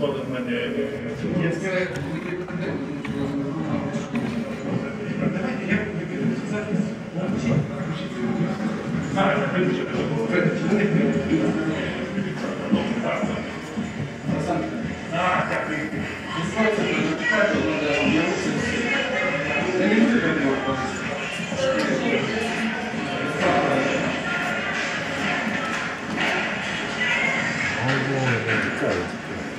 Вода в мене є. Давайте я буду зв'язатись. Oh, boy, that's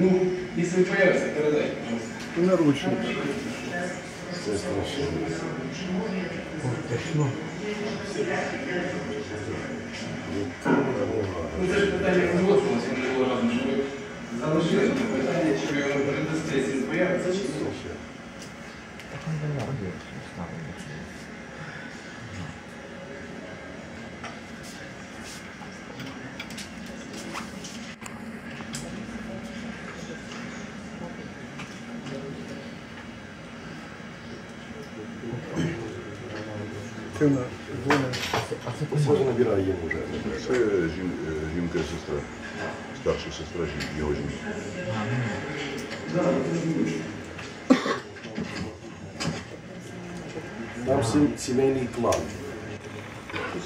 Ну, если появится, передай. И наручник. Все страшно. Ох, тошно. Ну, це ж питання производства, у нас не було разом, що ви залишили на питання, чи ви його передасте, якщо появиться, чи ні. Так, він не активно дзвонить. А це посаджу набирає йому вже. Це жін, е, жінка-сестра, старша сестра його жінки. Там сімейний клан.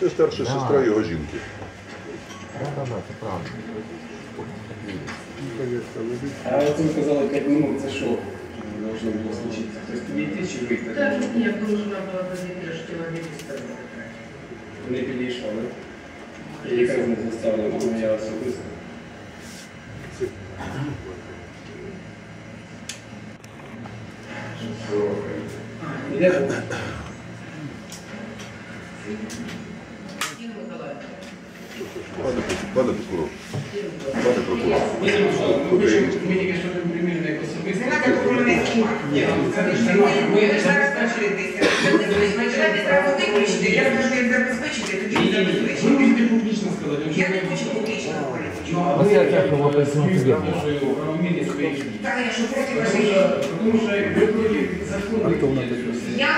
Це старша сестра його жінки. Конечно, лежить. А ви казали 5 минут, це що? должно было случиться. То есть не тысячи выйти. Да, нет, нужно было бы не лишь километр. Не перейшло, да? Или как мы заставили, поменялось все быстро. Где вы? Пане прокурор. Пане прокурор. Ми тільки що, ми тільки що, чому? Ні, ми забезпечити. Я виключити, я кажу, як забезпечити, тоді Ви забезпечити. можете публічно сказати, ну, а а Я не хочу публічно говорити. Ну, я так его поясню тебе. Конечно, проти вас є. Потому что вы против закона. Кто у нас такой? Я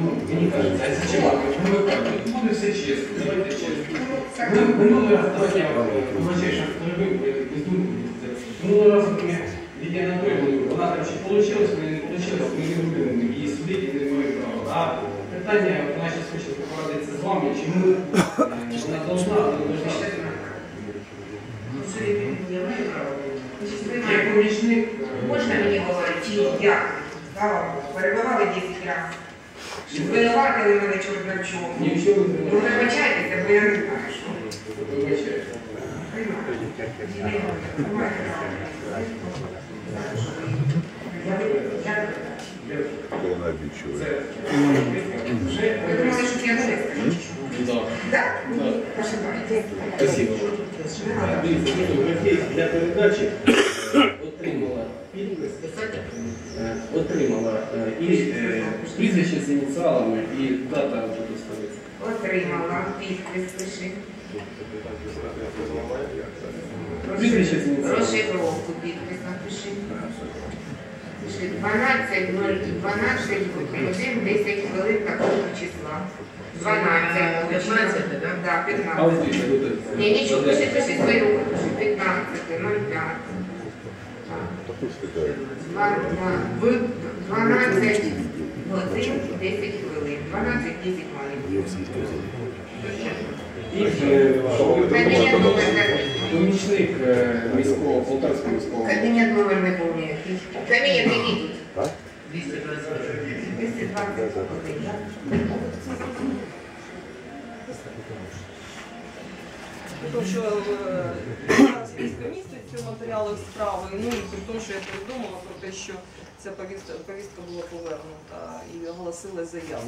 Ну, мені кажеться, а зачем? Ну, ви праві. Буде все чесно. Давайте чесно. Ну, ми минулий раз, давайте я вибачаю, що не вибачаю, э, без думки. Минулий раз у мене Лідія Анатолійовна значить, получилось, не получилось, ми не любимо її судити, не маю права. А питання в нашій случаї покладається з вами, чому вона э, должна, вона должна. Я маю право. Як помічник. Можна мені говорити, я вам перебивали 10 разів. Щоб не мене чорт Нічого не Ну вибачайте, бо я не Вибачайте. Приймаю. Приймаю обидчивая. Спасибо. Для передачі отримала отримала е, і е, прізвище з ініціалами, і дата доставиться. Отримала підпис пиши. Прізвище з ініціалами. Розшифровку підпис напиши. 12, 0, 10 хвилин такого числа. 12, 15, да, 15. Ні, нічого, пишете зі 15, 05. Два- 12 годин 10 хвилин. 12, 10 хвилин. Кабінет номер не повний. 220 Тому що е, зараз місяць цього матеріалу справи, ну і при тому, що я повідомила про те, що ця повістка, повістка була повернута і оголосила заяву.